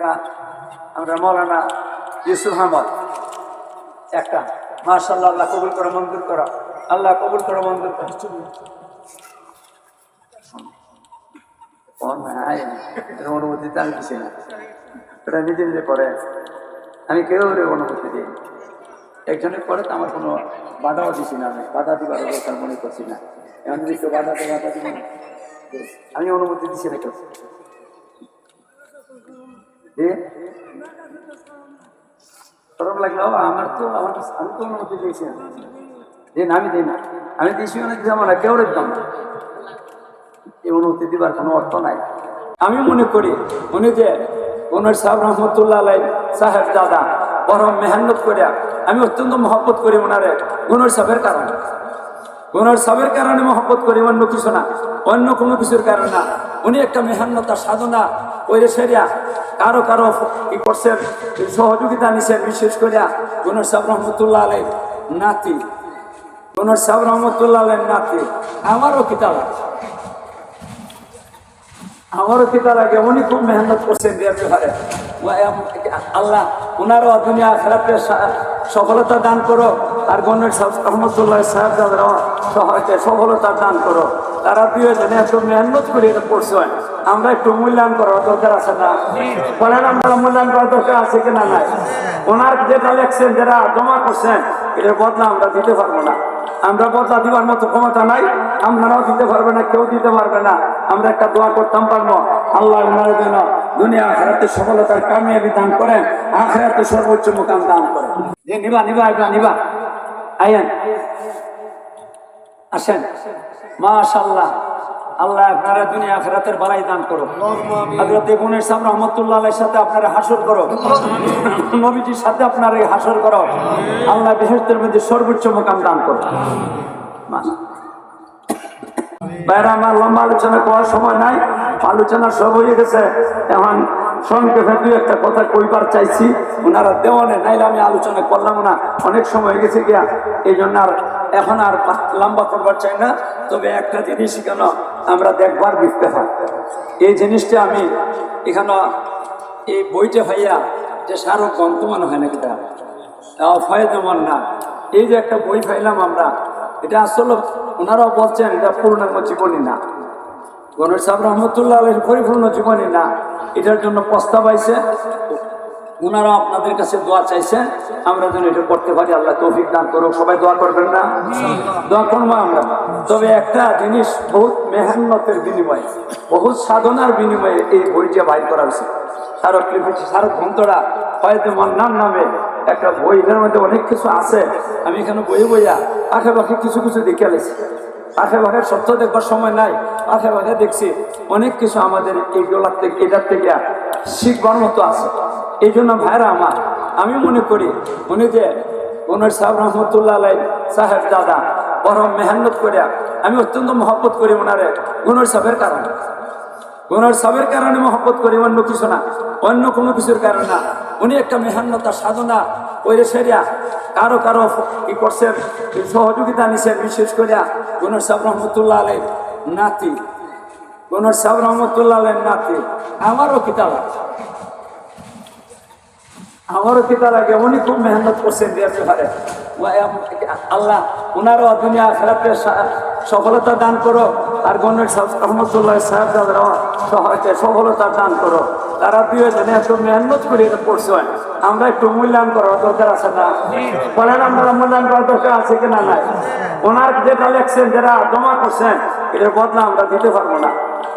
এটা আমরা মৌলানা ইউসুফ আহমদ। একটা। মাশাল্লাহ আল্লাহ কবুল করে, মঞ্জুর করা। আল্লাহ কবুল করে, মঞ্জুর করা। অনুমতি তো আমি কিছু না। এটা নিজে নিজে করে। আমি কেউ অনুমতি দিই একজনের পরে তো আমার কোনো বাধাও দিছি না আমি। বাধা দিবার দরকার মনে করছি না। এমন কেউ বাধা দেয়, বাধা দিব। আমি অনুমতি দিছি না কেউ। আমি অনেক দিলাম না কেউ এই অনুমতি দিবার কোনো অর্থ নাই। আমি মনে করি উনি যে ওনার সাহেব রহমতুল্লাহ আলাই, সাহেব দাদা বড় মেহনত করিয়া আমি অত্যন্ত মহব্বত করি ওনারে, ওনার সাহেবের কারণে। ওনার সবের কারণে মহব্বত করি, অন্য কিছু না। অন্য কোনো কিছুর কারণে না। উনি একটা মেহান্নতা সাধনা করে সেরিয়া, কারও কারও কি করছেন, সহযোগিতা নিছেন, বিশেষ করিয়া ওনার সাহেব রহমতুল্লাহ আলাই নাতি। ওনার সাহেব রহমতুল্লাহ আলাই নাতি। আমারও কিতাব আমারও কিতা লাগে। উনি খুব মেহনত করছেন বিয়ের ব্যাপারে। আল্লাহ ওনারও দুনিয়া খেলাতে সফলতা দান করো। আর গণের রহমতুল্লাহ সাহেব সহায়তে সফলতা দান করো। তারা দুজনে এত মেহনত করে এটা পড়ছে আমরা একটু মূল্যায়ন করার দরকার আছে না? বলেন আমরা মূল্যায়ন করার দরকার আছে কিনা নাই? ওনার যেটা লেখছেন যারা জমা করছেন, এটার বদলা আমরা দিতে পারব না। আমরা বদলা দিবার মতো ক্ষমতা নাই, আমরাও দিতে পারবে না, কেউ দিতে পারবে না। আমরা একটা দোয়া করতাম, পারব। আল্লাহ জন্য দুনিয়া, আখেরাতে সফলতার কামিয়াবি দান করেন, আখেরাতে সর্বোচ্চ মোকাম দান করেন। যে নিবা নিবা এটা নিবা। আয়েন আসেন। মাশাল্লাহ আল্লাহ আপনারা দুনিয়া আখেরাতের বাড়াই দান করো হযরত ইবনের সাহেব রহমাতুল্লাহ সাথে আপনারা হাসর করো নবীজির সাথে আপনারা হাসর করো আল্লাহ বিশেষদের মধ্যে সর্বোচ্চ মুকাম দান করো বাইরে আমার লম্বা আলোচনা করার সময় নাই। আলোচনা সব হয়ে গেছে। এখন সংক্ষেপে দুই একটা কথা কইবার চাইছি। ওনারা দেওয়ানে নাইলে আমি আলোচনা করলাম না। অনেক সময় হয়ে গেছে গিয়া। এই জন্য আর এখন আর লম্বা করবার চাই না। তবে একটা জিনিস কেন আমরা দেখবার বুঝতে হয় এই জিনিসটা আমি এখানে এই বইটা ভাইয়া যে সারও গ্রন্থ মনে হয় নাকি তা ফয়েদমন না। এই যে একটা বই পাইলাম আমরা, এটা আসলে ওনারাও বলছেন এটা পূর্ণাঙ্গ জীবনী না। গণেশ সাহেব রহমতুল্লাহ পরিপূর্ণ জীবনী না। এটার জন্য প্রস্তাব আইছে। ওনারা আপনাদের কাছে দোয়া চাইছেন, আমরা যেন এটা করতে পারি। আল্লাহ তৌফিক দান করুক। সবাই দোয়া করবেন না? দোয়া করব আমরা। তবে একটা জিনিস বহুত মেহান্নতের বিনিময়ে, বহুত সাধনার বিনিময়ে এই বইটা বাইর করা হয়েছে। সারক লিখেছি সারক গ্রন্থরা হয়তো মান্নার নামে একটা বই, এটার মধ্যে অনেক কিছু আছে। আমি এখানে বই বইয়া আখে পাখে কিছু কিছু দেখে আলেছি। পাখের সত্য দেখবার সময় নাই। আখে পাখে দেখছি অনেক কিছু আমাদের এই এইগুলার থেকে এটার থেকে শিখবার মতো আছে। এই জন্য ভাইরা আমার, আমি মনে করি উনি যে ওনার সাহেব রহমতুল্লাহ সাহেব দাদা, বড় মেহনত করিয়া আমি অত্যন্ত মহব্বত করি ওনারে, ওনার সাহেবের কারণে। ওনার সবের কারণে মহব্বত করি, অন্য কিছু না। অন্য কোনো কিছুর কারণে না। উনি একটা মেহান্নতা সাধনা করে সেরিয়া কারও কারও কি করছেন সহযোগিতা নিছেন বিশেষ করিয়া গুনর সাহেব রহমতুল্লাহ আলের নাতি গুনর সাহেব রহমতুল্লাহ আলের নাতি, আমারও কিতাব আছে। আমারও কিতা লাগে উনি খুব মেহনত করছেন ব্যাপারে আল্লাহ ওনারও দুনিয়া খেলাতে সফলতা দান করো। আর গণের রহমতুল্লাহ সাহেব দাদার সহায়তে সফলতা দান করো। তারা দুজনে এত মেহনত করে পড়ছে আমরা একটু মূল্যায়ন করার দরকার আছে না? বলেন আমরা মূল্যায়ন করার দরকার আছে কিনা নাই? ওনার যেটা লেখছেন যারা জমা করছেন, এটার বদলা আমরা দিতে পারব না।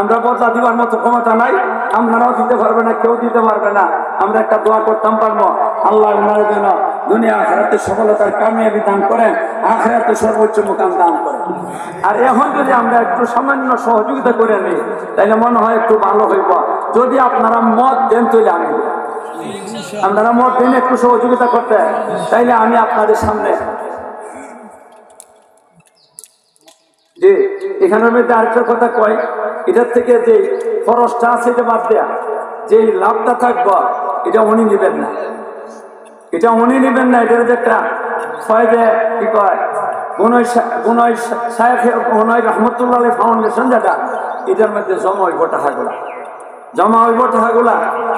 আমরা বদলা দিবার মতো ক্ষমতা নাই, আপনারাও দিতে পারবে না, কেউ দিতে পারবে না। আমরা একটা দোয়া করতাম পারব। আল্লাহ ওনার দুনিয়া আখেরাতে সফলতার কামিয়াবি দান করেন, আখেরাতে সর্বোচ্চ মুকাম দান করেন। আর এখন যদি আমরা একটু সামান্য সহযোগিতা করে নিই, তাহলে মনে হয় একটু ভালো হইব। যদি আপনারা মত দেন, তাহলে আমি। আপনারা মত দিন, একটু সহযোগিতা করতে তাইলে আমি আপনাদের সামনে যে এখানের মধ্যে আরেকটা কথা কয়। এটার থেকে যে খরচটা আছে এটা বাদ দেয়া। যে লাভটা থাকব, এটা উনি নেবেন না। এটা উনি নেবেন না, এটার যে একটা ফয়দে কি কয় গুনয় গুনয় সাহেব রহমতুল্লাহ ফাউন্ডেশন যেটা, এটার মধ্যে জমা হইব টাকাগুলা। জমা হইব টাকাগুলা,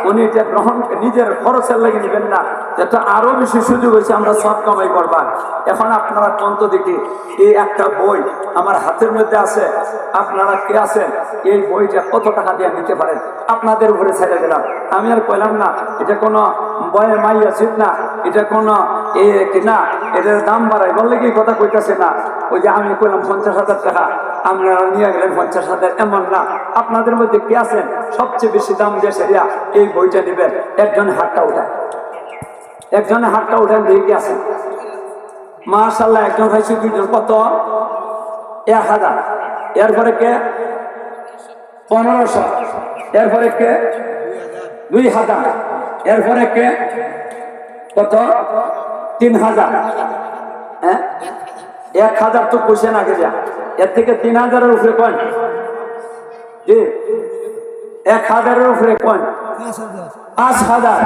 উনি এটা গ্রহণ নিজের খরচের লেগে নেবেন না। এটা আরও বেশি সুযোগ হয়েছে, আমরা সব কামাই করবার। এখন আপনারা কন্ত দেখি এই একটা বই আমার হাতের মধ্যে আছে, আপনারা কে আছেন? এই বইটা কত টাকা দিয়ে নিতে পারেন? আপনাদের উপরে ছেড়ে গেলাম আমি আর কইলাম না, এটা কোনো বয়ে মাই আছে না, এটা কোনো এ কি না, এটার দাম বাড়ায়। বললে কি কথা কইতাছে না? ওই যে আমি কইলাম পঞ্চাশ হাজার টাকা, আপনারা নিয়ে গেলেন পঞ্চাশ হাজার, এমন না। আপনাদের মধ্যে কে আছেন? সবচেয়ে বেশি দাম দিয়ে সেরিয়া এই বইটা নেবেন একজন হাতটা উঠায়। একজনে হাতটা উঠান দিয়ে কি আছেন মাশাল্লাহ একজন হয়েছে দুইজন। কত? এক হাজার। এরপরে কে? পনেরোশো। এরপরে কে? দুই হাজার। এরপরে কে? কত? তিন হাজার। হ্যাঁ? এক হাজার তো পুষে না যা। এর থেকে তিন হাজারের উপরে কন এক হাজারের উপরে কন পাঁচ হাজার।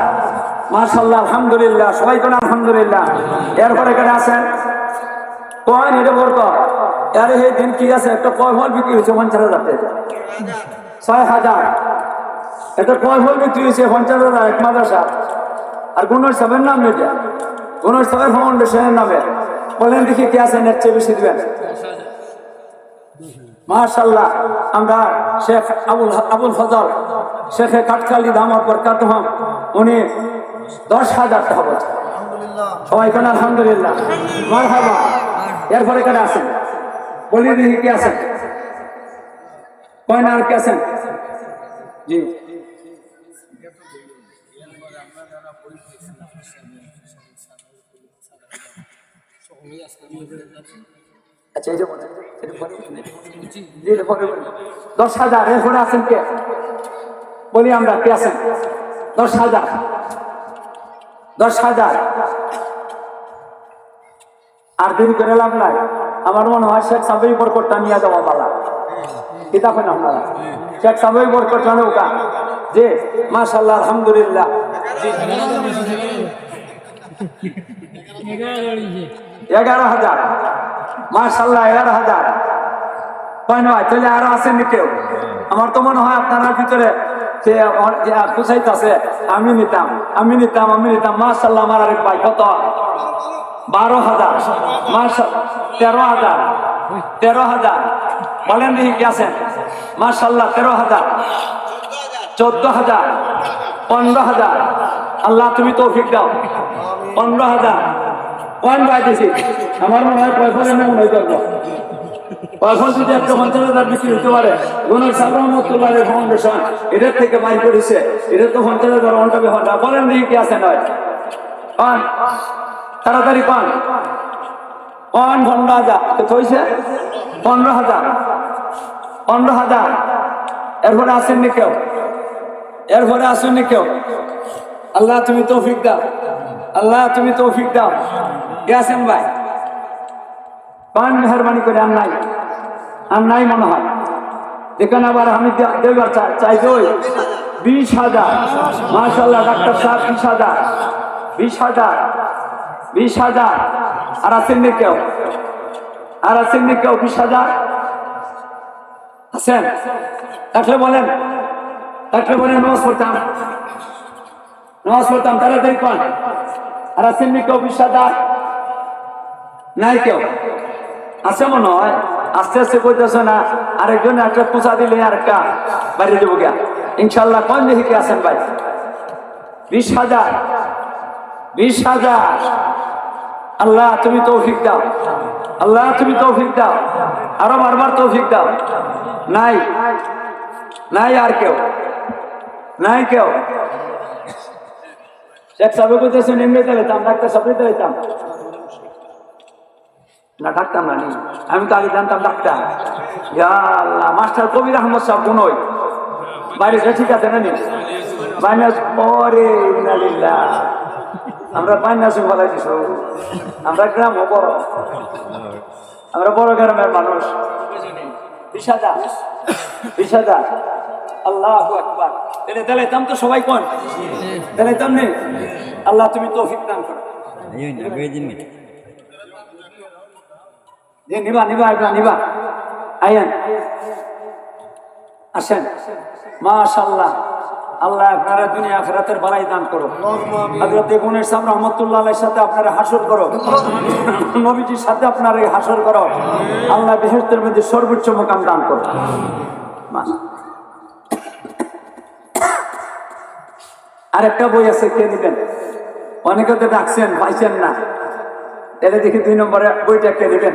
মাশাল্লাহ আলহামদুলিল্লাহ, সবাই কোন আলহামদুলিল্লাহ। এরপরে এখানে আছেন কয়েন এটা বলত আরে, এই দিন কি আছে? একটা কয় ফল বিক্রি হয়েছে, পঞ্চাশ হাজার ছয় হাজার। এটা কয় ফল বিক্রি হয়েছে, পঞ্চাশ হাজার, এক মাদ্রাসা। আর কোন সাহেবের নাম এটা। কোন সাহেব ফাউন্ডেশনের নামে। বলেন দেখি কে আছেন এর চেয়ে বেশি দিবেন? মাশাল্লাহ আমরা শেখ আবুল আবুল ফজল, শেখে কাটখালি দামার পর কাতহম উনি দশ হাজার টাকা সবাই কেন আলহামদুলিল্লাহ। এরপরে কেন আছেন? বলি দিদি কে আছেন? কয় না আর কে আছেন? জি। আচ্ছা। দশ হাজার, এরপরে আছেন কে? বলি আমরা, কে আছেন? দশ হাজার। দশ হাজার। আর দেরি করে লাভ নাই। আমার মনে হয় শেখ সাবেই বরকটটা নিয়ে যাওয়া পালা। কিতাব না আপনারা শেখ সাবেই বরকটটা নৌকা যে মাশাল্লাহ আলহামদুলিল্লাহ। এগারো হাজার। মাশাল্লাহ এগারো হাজার। কয় নয়, তাহলে আরও আসেননি কেউ? আমার তো মনে হয় আপনার ভিতরে সে আমি নিতাম আমি নিতাম আমি নিতাম। মাশাল্লাহ আমার আরেক ভাই, কত? বারো হাজার। মাশাল তেরো হাজার। তেরো হাজার। বলেন দেখি কি আছেন মাশাল্লাহ তেরো হাজার। চোদ্দ হাজার। পনেরো হাজার। আল্লাহ, তুমি তৌফিক দাও। পনেরো হাজার। কোন পাইতেছি আমার মনে হয় পয়সা পঞ্চাশ হাজার বিক্রি হতে পারে এদের তো পঞ্চাশ হাজার বলেন আছে পান, তাড়াতাড়ি পান। পান পনেরো হাজার কত পনেরো হাজার পনেরো হাজার। এরপরে আসেননি কেউ? এরপরে আসেননি কেউ? আল্লাহ তুমি তৌফিক দাও। আল্লাহ তুমি তৌফিক দাও। কে আছেন ভাই? পান মেহরবানি করে আর নাই। আর নাই মনে হয়। দেখেন আবার আমি দেবার চাই ওই বিশ হাজার। মাশাল্লাহ ডাক্তার সাহেব বিশ হাজার। বিশ হাজার। বিশ হাজার। আর আসেননি কেউ? আর আসেননি কেউ বিশ হাজার? আছেন? থাকলে বলেন। থাকলে বলেন নমাজ পড়তাম। নমাজ পড়তাম, তাড়াতাড়ি কন। আর আসেননি কেউ বিশ হাজার? নাই কেউ? আছে মনে হয়? আস্তে আস্তে কইতেছে না, আরেকজন একটা পূজা দিলে আর একটা বাইরে দেবো গিয়া। ইনশাল্লাহ কোন দেখি কে আছেন ভাই? বিশ হাজার বিশ হাজার। আল্লাহ তুমি তৌফিক দাও। আল্লাহ তুমি তৌফিক দাও। আরও বারবার তৌফিক দাও। নাই নাই আর কেউ। নাই কেউ। শেখ সাহেব কইতেছেন এমনিতে লেতাম ডাক্তার সাহেব লেতাম না, ডাক্তার না আমি তো আগে জানতাম ডাক্তার। ইয়া আল্লাহ, মাস্টার কবির আহমদ সাহেব কোনই বাইরে সে ঠিক আছে না বাইনাস পরে আমরা বাইনাসে বলাই দিছ। আমরা গ্রাম বড় আমরা বড় গ্রামের মানুষ। বিশ হাজার। আল্লাহ আকবার। তাহলে তাহলে তো সবাই কোন তাহলে নেই। আল্লাহ তুমি তৌফিক দান করো। যে নিবা নিবা এটা নিবা। আইয়েন। আসেন। মাশাল্লাহ আল্লাহ আপনারা দুনিয়া আখরাতের বালাই দান করো হযরত গুণের সাহেব রহমতুল্লাহ সাথে আপনারা হাসর করো নবীজির সাথে আপনারা হাসর করো আল্লাহ বেহেশতের মধ্যে সর্বোচ্চ মোকাম দান করো। আরেকটা বই আছে, কে দিবেন অনেকে তো ডাকছেন, পাইছেন না। এটা দেখি দুই নম্বরে বইটা কে দিবেন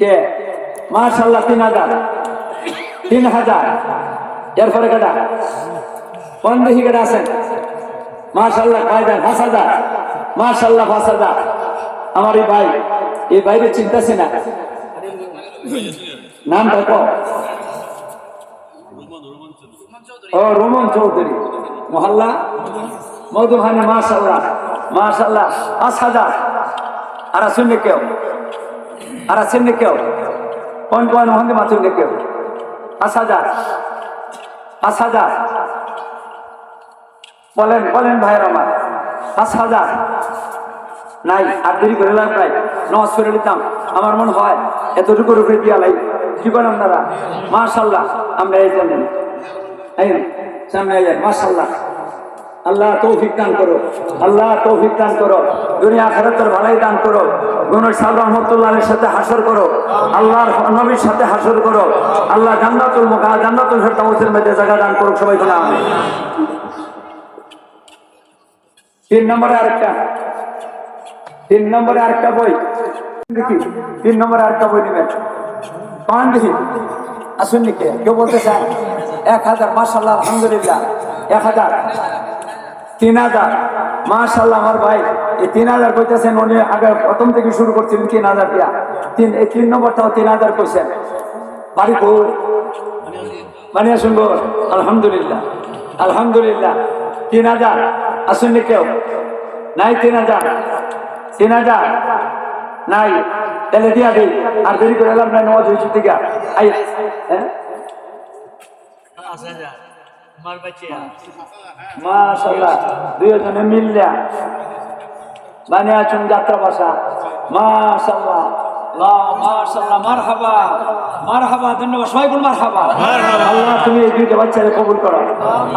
কে? মাশাল্লাহ তিন হাজার। তিন হাজার। এরপরে কেটা কোন দেখি কেটা আছেন? মাশাল্লাহ কয় দেন পাঁচ হাজার। মাশাল্লাহ পাঁচ হাজার। আমার এই ভাই, এই বাইরে চিন্তাছি না। নামটা কো ও, রোমন চৌধুরী। মহল্লা? মধুহানি মাশাল্লাহ মাশাল্লাহ পাঁচ হাজার। আর আসুন কেউ? আর আছেন না কেউ? কোন কোন মহান্দি মাতুন না কেউ? পাঁচ হাজার বলেন বলেন ভাইয়ের আমার। হাজার নাই, আর দেরি করে লাভ নাই। নমাজ করে নিতাম। আমার মনে হয়, এতটুকু রূপে দিয়া লাই। করেন আপনারা? মাশাল্লাহ, আমরা এই জানেন। এই, সামনে মাশাল্লাহ। আল্লাহ তৌফিক দান করো। আল্লাহ তৌফিক দান করো। দুনিয়া আখেরাতের ভালাই দান করো। গুনুর সাহেব রহমতুল্লাহের সাথে হাসর করো। আল্লাহর নবীর সাথে হাসর করো। আল্লাহ জান্নাতুল মুখা, জান্নাতুল ফেরদাউসের মধ্যে জায়গা দান করুক সবাই বলে আমি তিন নম্বরে আরেকটা। তিন নম্বরে আরেকটা বই। দেখি, তিন নম্বরে আরেকটা বই নেবেন। পান দেখি। আসুন কে কেউ বলতে চান এক হাজার মাসাল্লাহ আলহামদুলিল্লাহ, এক হাজার। তিন হাজার। মাশাল্লাহ আমার ভাই, এই তিন হাজার কইতেছেন উনি আগে প্রথম থেকে শুরু করছিলেন তিন হাজার দিয়া। তিন, এই তিন নম্বরটাও তিন হাজার কইছেন। বাড়ি কো মানে আলহামদুলিল্লাহ। আলহামদুলিল্লাহ। তিন হাজার। আসুননি কেউ? নাই তিন হাজার। তিন হাজার। নাই। তাহলে দিয়া দিই। আর দেরি করে এলাম নাই নজ হয়েছি থেকে আই হ্যাঁ? মাশাল্লাহ দুইজনে মিললা। বানিয়ে আছেন যাত্রা ভাষা মাশাল্লাহ আল্লাহ, মাশাল্লাহ মারহাবা। মারহাবা ধন্যবাদ। সবাই বল মারহাবা। আল্লাহ তুমি এই দুইটা বাচ্চাকে কবুল করো।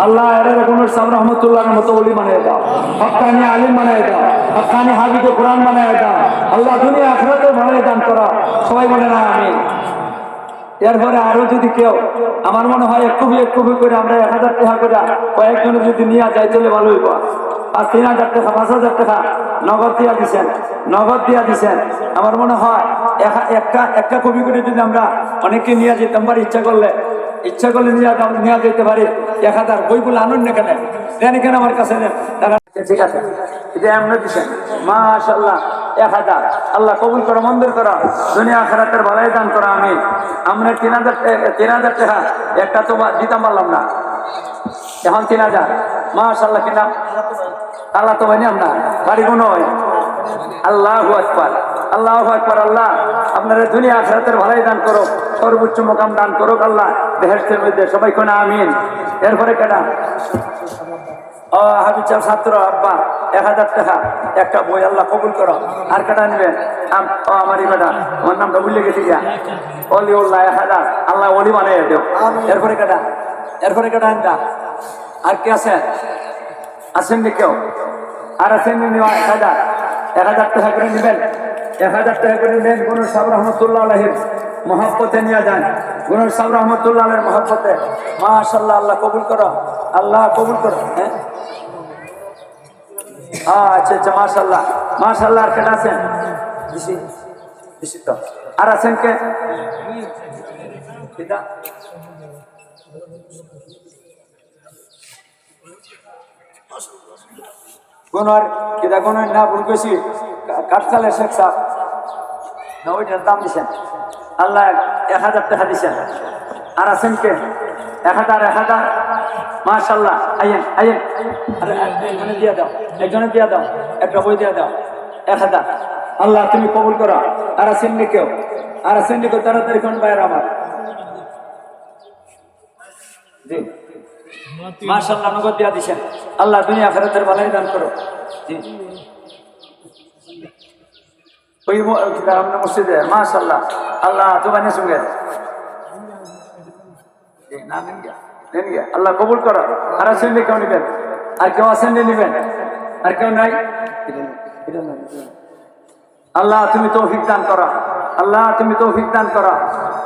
আল্লাহ এর কোন সাম রহমতুল্লাহর মতো ওলি বানিয়ে দাও। হক্কানি আলিম বানিয়ে দাও। হক্কানি হাবিদে কোরআন বানিয়ে দাও। আল্লাহ দুনিয়া আখরাতে ভালো দান করো। সবাই বলে না আমি এরপরে আরও যদি কেউ, আমার মনে হয় একটু একটু করে আমরা এক হাজার টাকা করে কয়েকজনে যদি নিয়ে যাই তাহলে ভালো হইব। আর তিন হাজার টাকা, পাঁচ হাজার টাকা নগদ দিয়া দিছেন, নগদ দিয়া দিছেন। আমার মনে হয় এক- একটা একটা কবি করে যদি আমরা অনেকে নিয়ে যেতাম পারি, ইচ্ছা করলে ইচ্ছা করলে নিয়ে নিয়ে যেতে পারি। এক হাজার বইগুলো আনুন না কেন? দেন কেন আমার কাছে নেন। ঠিক আছে। এটা এমন দিচ্ছেন মাশাল্লাহ এক হাজার। আল্লাহ কবুল করো, মন্দির করো, দুনিয়া খারাপের ভালাই দান করো আমি আমরা তিন হাজার তিন হাজার টাকা একটা তো দিতাম পারলাম না। এখন তিন হাজার। মাশাল্লাহ কিনা আল্লাহ তো বানি আমরা, বাড়ি কোনো আল্লাহ আকবার আল্লাহ আকবার, আল্লাহ। আপনারা দুনিয়া আখরাতের ভালাই দান করো, সর্বোচ্চ মোকাম দান করো আল্লাহ। বেহেস্তের মধ্যে সবাই কোনা আমিন। এরপরে কেনা হাবিচার ছাত্র আব্বা এক হাজার টাকা। একটা বই আল্লাহ কবুল করো। আর কাটা নেবেন আমারই বেটা আমার নামটা ভুলে গেছি গিয়া। অলি উল্লাহ এক হাজার। আল্লাহ অলি বানাই দেও। এরপরে কাটা এরপরে কাটা আনটা। আর কে আছে? আছেন নি কেউ? আর আছেন নি এক হাজার। এক হাজার টাকা করে নেবেন। এক হাজার টাকা করে নেবেন গুরু সাহেব রহমতুল্লাহ আলহির মহাব্বতে নিয়ে যান। গুরু সাহেব রহমতুল্লাহ আলহের মহাব্বতে। মাশাল্লাহ আল্লাহ কবুল করো। আল্লাহ কবুল করো হ্যাঁ? আচ্ছা আচ্ছা মাশাল্লাহ মাশাল্লাহ আর কেটা আছেন? আর আছেন কে? কোন না, ভুল কইছি। কাঠকালে শেখ সাহ না, ওইটার দাম দিছেন। আল্লাহ এক হাজার টাকা দিছেন আর আছেন কে? এক হাজার এক হাজার। মাশাল্লাহ আইয়েন আইয়েন। আরে, একজনে দিয়ে দাও, একজনে দিয়ে দাও, একটা বই দিয়ে দাও। এক হাজার। আল্লাহ, তুমি কবুল করো। আর আছেন নি কেউ? আর আছেন নি কেউ? তাড়াতাড়ি কোন বাইরে আমার? জি। মাশাল্লাহ নগদ দিয়া দিছেন আল্লাহ, দুনিয়া আখেরাতের ভালাই দান করো। জি। ওই মসজিদে মাশাল্লাহ আল্লাহ তোমার নিয়ে সঙ্গে না গিয়া, গিয়া। আল্লাহ কবুল করো। আর আছেন কেউ নিবেন? আর কেউ আছেন নিবেন? আর কেউ নাই? আল্লাহ তুমি তৌফিক দান করো। আল্লাহ তুমি তৌফিক দান করো।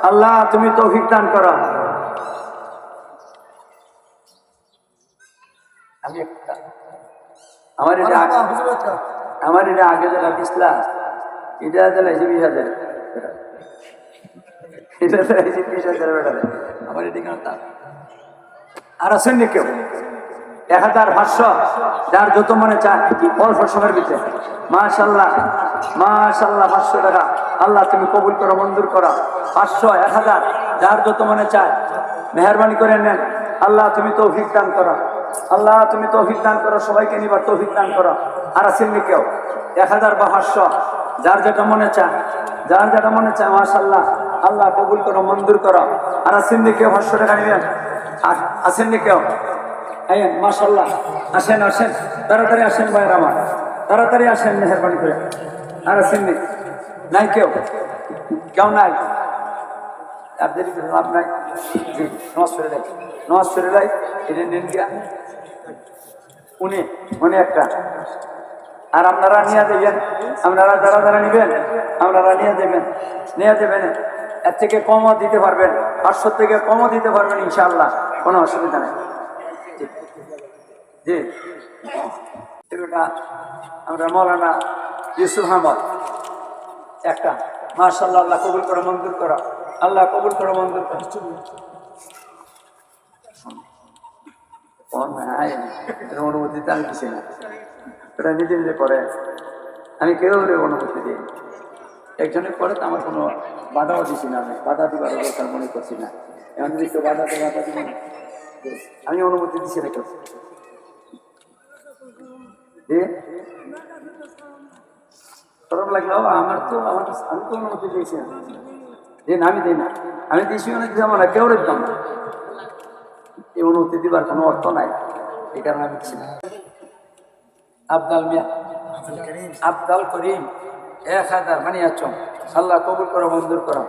আল্লাহ তুমি তৌফিক দান করো। আমার এটা আমার এটা আগে যারা দিসলা এটা দিলে হাজার। আমার এটা আর আছেন কেউ? এক হাজার পাঁচশো, যার যত মনে চায় সময়ের মাশাল্লাহ পাঁচশো আল্লাহ, তুমি কবুল করো, মঞ্জুর করো। পাঁচশো, এক হাজার, যার যত মনে চায়। মেহরবানি করে নেন। আল্লাহ, তুমি তৌফিক দান করো। আল্লাহ, তুমি তৌফিক দান করো। সবাইকে নিবার তৌফিক দান করো। আর আসেননি কেউ? এক হাজার বা পাঁচশো, যার যেটা মনে চায়। যার যেটা মনে চায় মাশাল্লাহ আল্লাহ কবুল করো, মঞ্জুর করো। আর আসেননি কেউ? পাঁচশো টাকা নিবেন? আর আসেননি কেউ? এই মাশাল্লাহ আসেন আসেন। তাড়াতাড়ি আসেন ভাইয়ের আমার। তাড়াতাড়ি আসেন, মেহরবানি করে। আর আসেননি নাই কেউ? কেউ নাই? লাভ নাই। গিয়া। উনি উনি একটা। আর আপনারা নিয়ে দেবেন আপনারা যারা যারা নেবেন, আপনারা নিয়ে দেবেন নিয়ে দেবেন এর থেকে কমও দিতে পারবেন পাঁচশো থেকে কমও দিতে পারবেন ইনশাল্লাহ কোনো অসুবিধা নেই। জি। আমরা মৌলানা ইউসুফ আহমদ, একটা। মাশাল্লাহ আল্লাহ কবুল করো, মঞ্জুর করো। আল্লাহ কবুল করো, মঞ্জুর করো। এর অনুমতিতে আমি কিছু না। নিজে নিজে করে। আমি কেউ অনুমতি দিই। একজনে করে তো আমার কোনো বাধাও দিছি না, আমি বাধা দিবার দরকার মনে করছি না। এমন যদি কেউ বাধা দেয়, বাধা দিব। আমি অনুমতি দিছি না কেউ। দিয়ে লাগল, আমার তো, আমার আমি তো অনুমতি দিয়েছি না। আমি দিই না। আমি দিয়েছি অনেক যেমন না, কেউ দিতাম না। এই অনুমতি দিবার কোনো অর্থ নাই। এই কারণে আমি দিচ্ছি না। আবদাল মিয়া। আবদাল করিম। এক হাজার মানে আছো আল্লাহ কবুল করো মঞ্জুর করো।